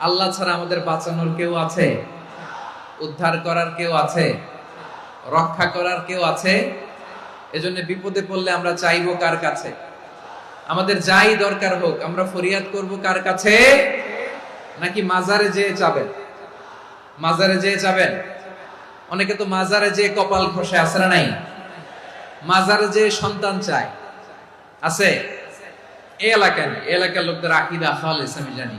আল্লাহ ছাড়া আমাদের বাঁচানোর কেউ আছে? উদ্ধার করার কেউ আছে? রক্ষা করার কেউ আছে? এজন্য বিপদে পড়লে আমরা চাইব কার কাছে? আমাদের যাই দরকার হোক, আমরা ফরিয়াদ করব কার কাছে? নাকি মাজারে যেয়ে যাবেন মাজারে যেয়ে যাবেন অনেকে তো মাজারে যেয়ে কপাল খসে আসে নাই? মাজারে যে সন্তান চায়। আছে? এই এলাকায় এলাকার লোকদের আকিদা, খালিস, আমি জানি।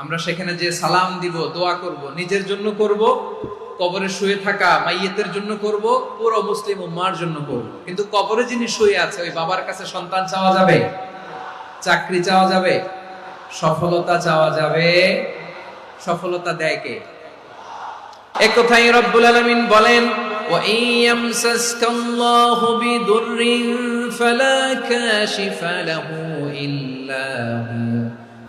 আমরা সেখানে যে সালাম দিব দোয়া করব নিজের জন্য করব কবরে শুয়ে থাকা মাইয়েতের জন্য করব পুরো মুসলিম উম্মার জন্য করব কিন্তু কবরে যিনি শুয়ে আছে ওই বাবার কাছে সন্তান চাওয়া যাবে চাকরি চাওয়া যাবে সফলতা চাওয়া যাবে সফলতা দেয় কে একথাই রব্বুল আলামিন বলেন وَإِن يَمْسَسْكَ اللَّهُ بِضُرٍّ فَلَا كَاشِفَ لَهُ إِلَّا هُوَ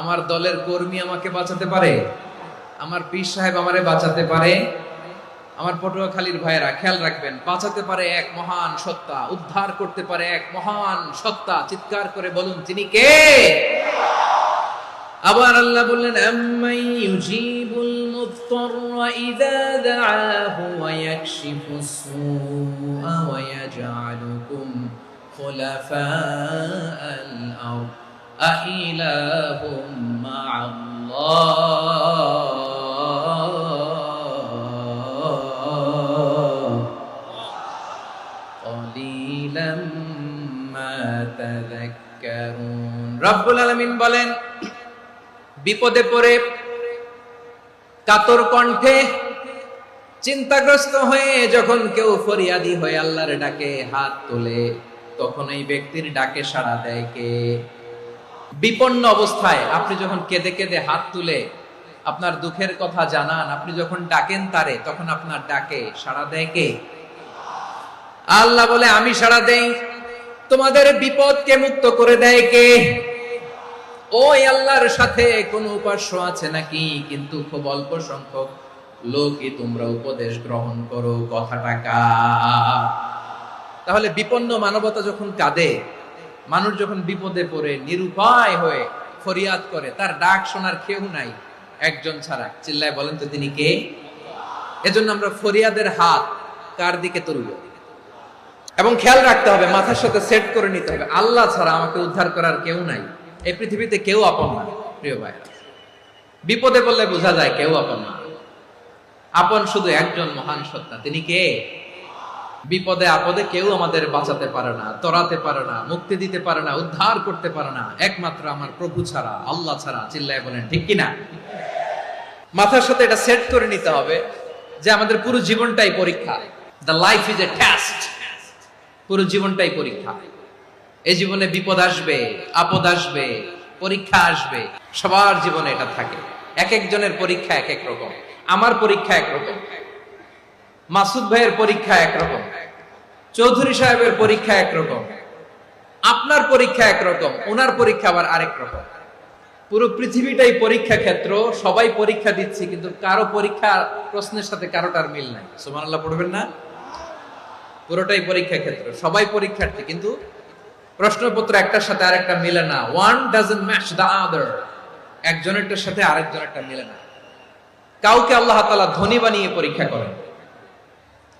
আমার দলের কর্মী আমাকে বাঁচাতে পারে? আমার পীর সাহেব আমারে বাঁচাতে পারে? আমার পটুয়াখালীর ভাইয়েরা, খেয়াল রাখবেন, বাঁচাতে পারে এক মহান সত্তা, উদ্ধার করতে পারে এক মহান সত্তা। চিৎকার করে বলুন তিনি কে? আবার আল্লাহ বললেন আম্মাই ইউজিবুল মুফতাররা ইযা দাআহু ওয়া ইয়াকশিফুস সুআ ওয়া ইয়াজআলুকুম আরদ। আইলাহুম মা'আল্লাহ قليلا ما تذكرون রব্বুল আলামিন বলেন বিপদে পড়ে কাতর কণ্ঠে চিন্তাগ্রস্ত হয়ে যখন কেউ ফরিয়াদি হয়ে আল্লাহর ডাকে হাত তোলে তখন এই ব্যক্তির ডাকে সাড়া দেয় কে বিপন্ন অবস্থায় আপনি যখন কেঁদে কেঁদে হাত তুলে আপনার দুঃখের কথা জানান, আপনি যখন ডাকেন তারে, তখন আপনার ডাকে সাড়া দেয় কে? আল্লাহ বলে, আমি সাড়া দেই। তোমাদের বিপদকে মুক্ত করে দেয় কে? ওই আল্লাহর সাথে কোন উপাস্য আছে নাকি? কিন্তু খুব অল্প সংখ্যক লোকই তোমরা উপদেশ গ্রহণ করো কথাটা কা তাহলে বিপন্ন মানবতা যখন কাঁদে মানুষ যখন বিপদে পড়ে, নিরুপায় হয়ে ফরিয়াদ করে, তার ডাক শোনার কেউ নাই, একজন ছাড়া। চিল্লায় বলেন তো তিনি কে? এজন্য আমরা ফরিয়াদের হাত কার দিকে তুলব? এবং খেয়াল রাখতে হবে, মাথার সাথে সেট করে নিতে হবে। আল্লাহ ছাড়া আমাকে উদ্ধার করার কেউ নাই। এই পৃথিবীতে কেউ আপন না, প্রিয় ভাই। বিপদে বললে বোঝা যায় কেউ আপন না। আপন শুধু একজন মহান সত্তা। তিনি কে? বিপদে আপদে কেউ আমাদের বাঁচাতে পারে না, তরাতে পারে না, মুক্তি দিতে পারে না, উদ্ধার করতে পারে না। একমাত্র আমার প্রভু ছাড়া, আল্লাহ ছাড়া চিল্লায় বলেন, ঠিক কিনা? মাথার সাথে এটা সেট করে নিতে হবে যে আমাদের পুরো জীবনটাই পরীক্ষা। The life is a test পুরো জীবনটাই পরীক্ষা। এই জীবনে বিপদ আসবে, আপদ আসবে, পরীক্ষা আসবে। সবার জীবনে এটা থাকে। এক একজনের পরীক্ষা এক এক রকম। আমার পরীক্ষা এক রকম। মাসুদ ভাইয়ের পরীক্ষা একরকম। চৌধুরী সাহেবের পরীক্ষা একরকম। আপনার পরীক্ষা একরকম, ওনার পরীক্ষা আবার আরেক রকম। পুরো পৃথিবীটাই পরীক্ষা ক্ষেত্র, সবাই পরীক্ষা দিচ্ছে, কিন্তু কারও পরীক্ষা প্রশ্নের সাথে কারোটার মিল নাই। সুমান আল্লাহ পড়বেন না? পুরোটাই পরীক্ষা ক্ষেত্র, সবাই পরীক্ষার্থী, কিন্তু প্রশ্নপত্র একটার সাথে আরেকটা মিলে না। One doesn't match the other একজনেরটার সাথে আরেকজনেরটা মিলে না। কাউকে আল্লাহ তালা ধনী বানিয়ে পরীক্ষা করেন।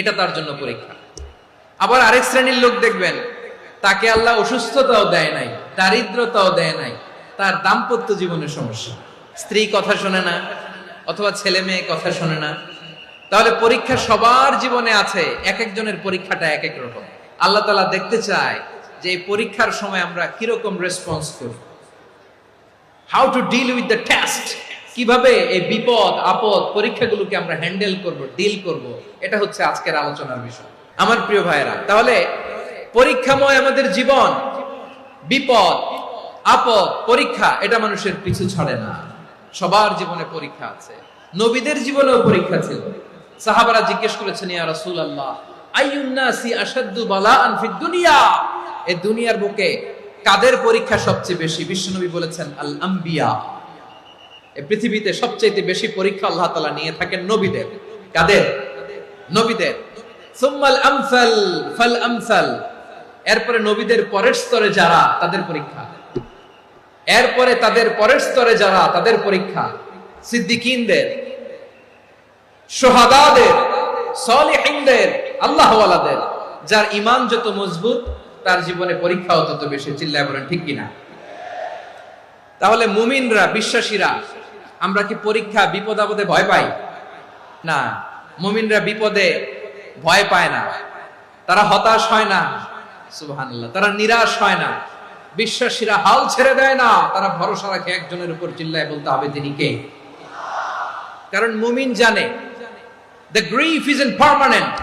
এটা তার জন্য পরীক্ষা। আবার আরেক শ্রেণির লোক দেখবেন, তাকে আল্লাহ অসুস্থতাও দেয় নাই, দারিদ্রতাও দেয় নাই, তার দাম্পত্য জীবনের সমস্যা। স্ত্রী কথা শোনে না, অথবা ছেলে মেয়ে কথা শোনে না। তাহলে পরীক্ষা সবার জীবনে আছে, এক একজনের পরীক্ষাটা এক এক রকম। আল্লাহ তালা দেখতে চায় যে এই পরীক্ষার সময় আমরা কীরকম রেসপন্স করি। How to deal with the test কীভাবে এই বিপদ, আপদ পরীক্ষাগুলোকে আমরা হ্যান্ডেল করব, ডিল করব, এটা হচ্ছে আজকের আলোচনার বিষয়। আমার প্রিয় ভাইয়েরা, তাহলে পরীক্ষাময় আমাদের জীবন, বিপদ, আপদ, পরীক্ষা, এটা মানুষের পিছু ছাড়ে না। সবার জীবনে পরীক্ষা আছে। নবীদের জীবনেও পরীক্ষা ছিল। সাহাবারা জিজ্ঞেস করেছেন, ইয়া রাসূলুল্লাহ, আইয়ুন্নাসি আশাদ্দু বালাআন ফিদ দুনিয়া? এই দুনিয়ার বুকে কাদের পরীক্ষা সবচেয়ে বেশি? বিশ্বনবী বলেছেন আল আম্বিয়া পৃথিবীতে সবচেয়ে বেশি পরীক্ষা আল্লাহ তাআলা নিয়ে থাকেন নবীদের। কাদের? নবীদের। এরপরে নবীদের পরের স্তরে যারা, তাদের পরীক্ষা। এরপরে তাদের পরের স্তরে যারা, তাদের পরীক্ষা। সিদ্দিকিনদের, সোহাদাদের, সলিহিনদের, আল্লাহওয়ালাদের, যার ইমান যত মজবুত, তার জীবনে পরীক্ষাও তত বেশি। চিল্লায় বলেন, ঠিক কিনা? তাহলে মুমিনরা, বিশ্বাসীরা আমরা কি পরীক্ষা বিপদ আপদে ভয় পাই? না, মুমিনরা বিপদে ভয় পায় না। তারা হতাশ হয় না। সুবহানাল্লাহ, তারা নিরাশ হয় না। বিশ্বাসীরা হাল ছেড়ে দেয় না। তারা ভরসা রাখে একজনের উপর চিল্লায় বলতে হবে তিনি কে? কারণ মুমিন জানে the grief is in permanent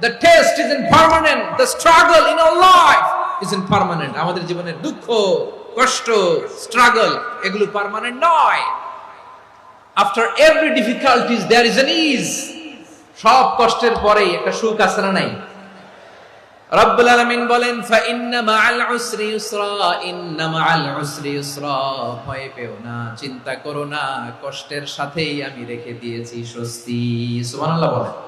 the test is in permanent the struggle in our life is in permanent আমাদের জীবনের দুঃখ, কষ্ট স্ট্রাগল এগুলো পার্মানেন্ট নয়। After every difficulties there is an ease সব কষ্টের পরেই একটা সুখ আছে না নাই? রব্বুল আলামিন বলেন ফা ইন্না মাআল উসরি ইউসরা ইন্না মাআল উসরি ইউসরা। ভয় পেও না, চিন্তা করো না, কষ্টের সাথেই আমি রেখে দিয়েছি স্বস্তি। সুবহানাল্লাহ বলেন।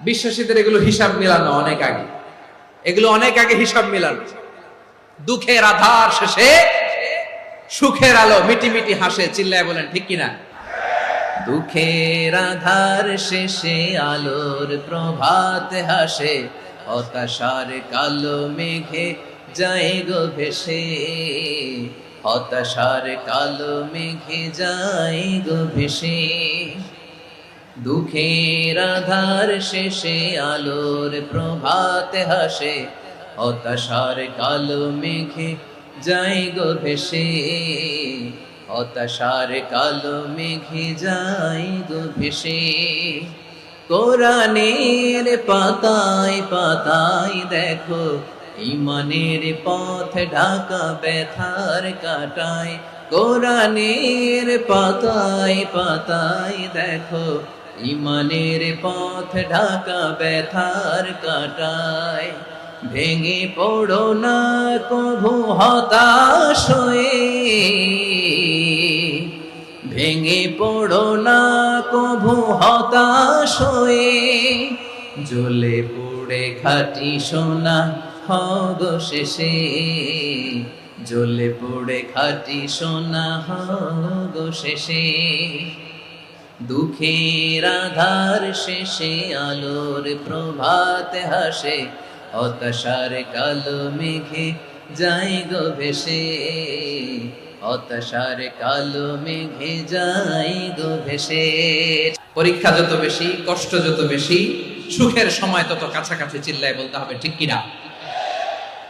বিশ্বাসীদের এগুলো হিসাব মিলানো অনেক আগে। এগুলো অনেক আগে হিসাব মিলানো। দুঃখের আধার শেষে সুখের আলো মিটি মিটি হাসে, চিল্লায় বলেন, ঠিক কিনা? দুঃখের আধার শেষে আলোর প্রভাত হাসে, হতাশার কালো মেঘে যায় গো ভেসে। হতাশার কালো মেঘে যায় গো ভেসে। দুঃখের আধার শেষে আলোর প্রভাতে হাসে, হতাশার কালো মেঘে যাই গো ভেসে। হতাশার কালো মেঘে যাই গো ভেসে। কোরআনের পাতায় পাতায় দেখো, ইমানের পথ ঢাকা ব্যথার কাটায়। কোরআনের পাতায় পাতায় দেখো ইমানের পথ ঢাকা ব্যথার কাটায়। ভেঙে পড়ো না কভু হতাশ ভেঙে পড়ো না কভু হতাশ হয়ে। জ্বলে পুড়ে খাটি সোনা, হগ শেষে। জ্বলে পুড়ে খাটি সোনা, হগ শেষে। দুঃখের আধার শেষে আলোর প্রভাত হাসে, হতাশার কালো মেঘে যাই গো ভেসে। হতাশার কালো মেঘে যাই গো ভেসে। পরীক্ষা যত বেশি, কষ্ট যত বেশি, সুখের সময় তত কাছাকাছি চিল্লায় বলতে হবে, ঠিক কিনা?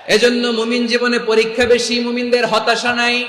এজন্য মুমিন জীবনে পরীক্ষা বেশি, মুমিনদের হতাশা নাই।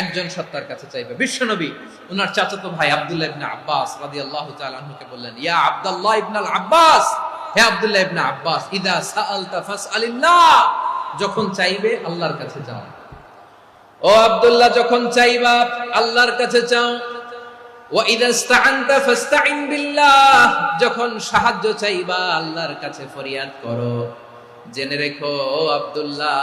একজন সত্তার কাছে চাইবে। বিশ্বনবী ওনার চাচাতো ভাই আব্দুল্লাহ ইবনে আব্বাস রাদিয়াল্লাহু তাআলা আনহুকে বললেন, ইয়া আব্দুল্লাহ ইবনে আব্বাস, হে আব্দুল্লাহ ইবনে আব্বাস, ইদা সাআলতা ফাসআলিল্লাহ। যখন চাইবে আল্লাহর কাছে যাও। ও আব্দুল্লাহ, যখন চাইবা আল্লাহর কাছে চাও ওয়া ইদা ইসতাআনতা ফাসতাইন বিল্লাহ, যখন সাহায্য চাইবা আল্লাহর কাছে ফরিয়াদ করো। জেনে রেখো, ও আব্দুল্লাহ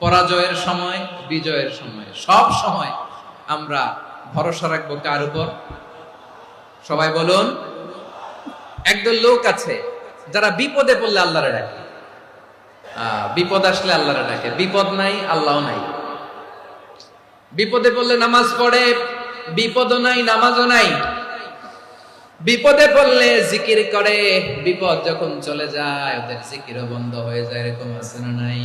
পরাজয়ের সময়, বিজয়ের সময়। সব সময় আমরা ভরসা রাখব কার উপর? সবাই বলুন। একদল লোক আছে যারা বিপদে পড়লে আল্লাহরে ডাকে। বিপদ আসলে আল্লাহরে ডাকে। বিপদ নাই আল্লাহ নাই। বিপদে পড়লে নামাজ পড়ে, বিপদও নাই, নামাজও নাই। বিপদে পড়লে জিকির করে, বিপদ যখন চলে যায়, ওদের জিকিরও বন্ধ হয়ে যায়, এরকম আছে না নাই?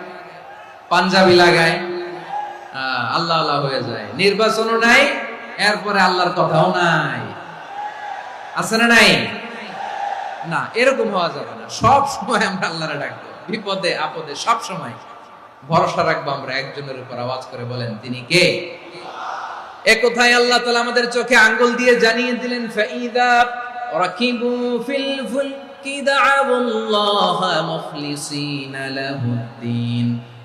পাঞ্জাবি লাগায় আল্লাহ আল্লাহ হয়ে যায়। নির্বাচনও নাই, এরপরে আল্লাহর কথাও নাই। আছে না নাই? না, এরকম হওয়া যাবে না। সব সময় আমরা আল্লাহরে ডাকবো। বিপদে, আপদে, সব সময়। ভরসা রাখব আমরা, একজনের উপর আওয়াজ করে বলেন, তিনি কে? এ কোথায় আল্লাহ তাআলা আমাদের চোখে আঙ্গুল দিয়ে জানিয়ে দিলেন, ফাইদা রাকিবু ফিল ফুলকি মুখলিসিনা লাহুদ্দিন।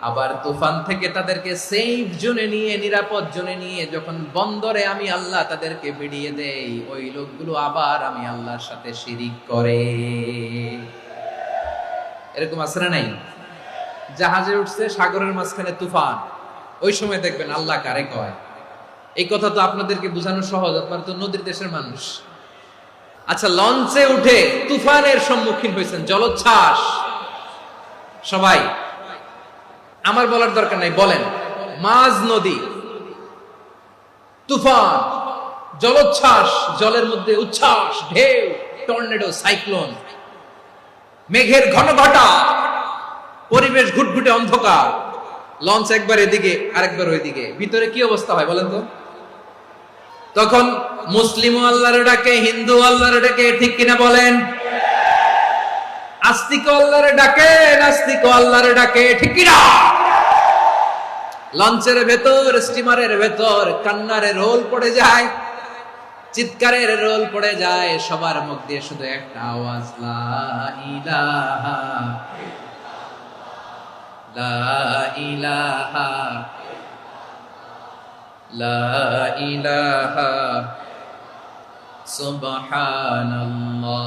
আবার তুফান থেকে তাদেরকে সেফ জোনে নিয়ে, নিরাপদ জোনে নিয়ে যখন বন্দরে আমি আল্লাহ তাদেরকে বেরিয়ে দেই, ওই লোকগুলো আবার আমি আল্লাহর সাথে শিরিক করে। এরকম না নাই? জাহাজে উঠছে, সাগরের মাঝখানে তুফান। ওই সময় দেখবেন আল্লাহ কারে কয়? এই কথা তো আপনাদেরকে বোঝানো সহজ, আপনারা তো নদীর দেশের মানুষ। আচ্ছা লঞ্চে উঠে তুফানের সম্মুখীন হয়েছেন, জলোচ্ছ্বাস। সবাই আমার বলার দরকার নাই, বলেন। মাঝ নদী, তুফান, জলোচ্ছ্বাস, জলের মধ্যে উচ্ছ্বাস, ঢেউ, টর্নেডো, সাইক্লোন, মেঘের ঘন ঘটা পরিবেশ ঘুটঘুটে অন্ধকার, লঞ্চ একবার এদিকে, আরেকবার ওইদিকে। ভিতরে কি অবস্থা হয় বলেন তো? তখন মুসলিম আল্লাহর ডাকে হিন্দু আল্লাহর ডাকে, ঠিক কিনা বলেন? আস্তিক আল্লাহর ডাকে নাস্তিক আল্লাহর ডাকে, ঠিক কিনা? লঞ্চের ভেতর, স্টিমারের ভেতর কান্নারে রোল পড়ে যায়, চিৎকারের রোল পড়ে যায়, সবার মুখ দিয়ে শুধু একটা আওয়াজ, লা ইলাহা লা ইলাহা লা ইলাহা, সুবহানাল্লাহ।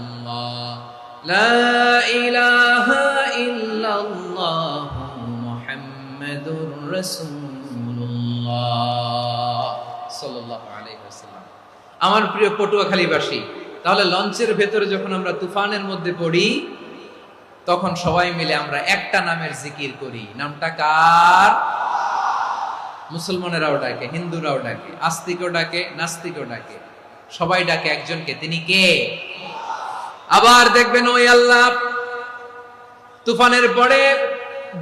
লা ইলাহা ইল্লাল্লাহ মুহাম্মাদুর রাসূলুল্লাহ। সাল্লাল্লাহু আলাইহি ওয়াসাল্লাম। আমার প্রিয় পটুয়াখালীবাসী, তাহলে লঞ্চের ভেতরে যখন আমরা তুফানের মধ্যে পড়ি, তখন সবাই মিলে আমরা একটা নামের জিকির করি। নামটা কার? মুসলমানেরাও ডাকে, হিন্দুরাও ডাকে, আস্তিকও ডাকে, নাস্তিকও ডাকে। সবাই ডাকে একজনকে, তিনি কে? আবার দেখবেন ওই আল্লাহ তুফানের পরে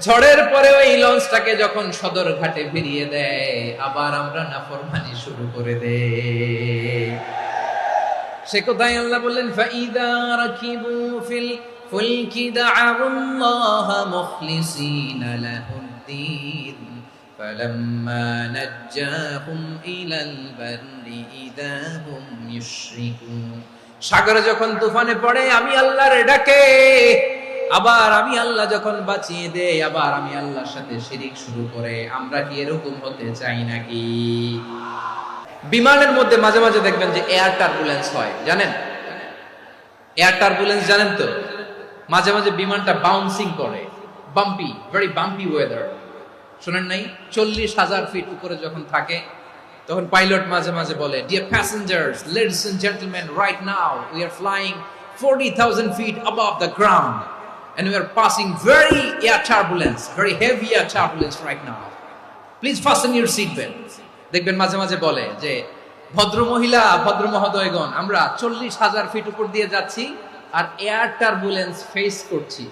ঝড়ের পরে ওই লঞ্চটাকে যখন সদর ঘাটে ফিরিয়ে দেয় আবার আমরা নাফরমানি শুরু করে দে সে কোথায় আল্লাহ বললেন ফাইদা রাকিবু ফিল ফুলকি দা'আল্লাহ মুখলিসিনা লাহুদ্দিন فلما نجاهم إلى البر إذا هم يشركون সাগরে যখন তুফানে পড়ে, আমি আল্লাহর ডাকে। আবার আমি আল্লাহ যখন বাঁচিয়ে দেই আবার আমি আল্লাহর সাথে শিরিক শুরু করে। আমরা কি এরকম হতে চাই নাকি? বিমানের মধ্যে মাঝে মাঝে দেখবেন যে এয়ার টার্বুলেন্স হয়, জানেন? এয়ার টার্বুলেন্স জানেন তো? মাঝে মাঝে বিমানটা বাউন্সিং করে। বাম্পি ভেরি বাম্পি ওয়েদার শোনেন নাই? চল্লিশ হাজার ফিট উপরে যখন থাকে তখন পাইলট মাঝে মাঝে বলে dear passengers ladies and gentleman right now we are flying forty thousand feet above the ground and we are passing very air turbulence, very heavy air turbulence right now. Please fasten your seat belts. দেখবেন মাঝে মাঝে বলে যে ভদ্র মহিলা ভদ্র মহোদয়গণ আমরা চল্লিশ হাজার ফিট উপর দিয়ে যাচ্ছি আর এয়ার টার্বুলেন্স ফেস করছি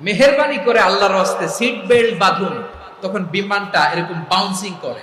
মেহরবানি করে আল্লাহর হস্তে সিট বেল্ট বাঁধুন তখন বিমানটা এরকম বাউন্সিং করে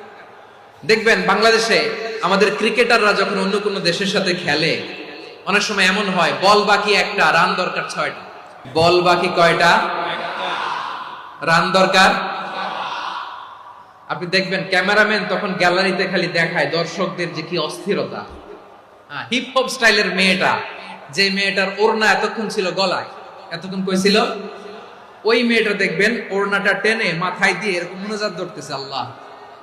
দেখবেন বাংলাদেশে আমাদের ক্রিকেটাররা যখন অন্য কোনো দেশের সাথে খেলে, অনেক সময় এমন হয়, বল বাকি একটা, রান দরকার ছয়টা। বল বাকি কয়টা? রান দরকার? আপনি দেখবেন ক্যামেরাম্যান তখন গ্যালারিতে খালি দেখায় দর্শকদের যে কি অস্থিরতা। হিপ হপ স্টাইলের মেয়েটা, যে মেয়েটার ওড়না এতক্ষণ ছিল গলায়, এতক্ষণ কইছিল ওই মেয়েটা দেখবেন ওড়নাটা টেনে মাথায় দিয়ে এরকম মনোজাত ধরতেছে, আল্লাহ।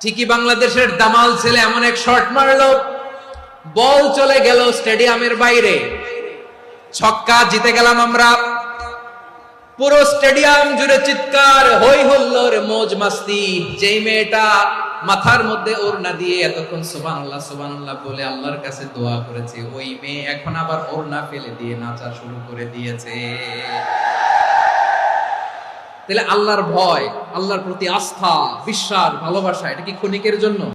ঠিকই বাংলাদেশের দামাল ছেলে এমন এক শট মারলো। বল চলে গেল স্টেডিয়ামের বাইরে। ছক্কা জিতে গেলাম আমরা। পুরো স্টেডিয়াম জুড়ে চিৎকার হই হুল্লোর মোজ মাস্তি। যেই মেয়েটা মাথার মধ্যে ওড়না দিয়ে এতক্ষণ সুবহানাল্লাহ সুবহানাল্লাহ বলে আল্লাহর কাছে দোয়া করেছে, ওই মেয়ে এখন আবার ওড়না ফেলে দিয়ে নাচা শুরু করে দিয়েছে। তাহলে আল্লাহর ভয় আল্লাহর প্রতি আস্থা বিশ্বাস ভালোবাসা এটা কি ক্ষণিকের জন্য?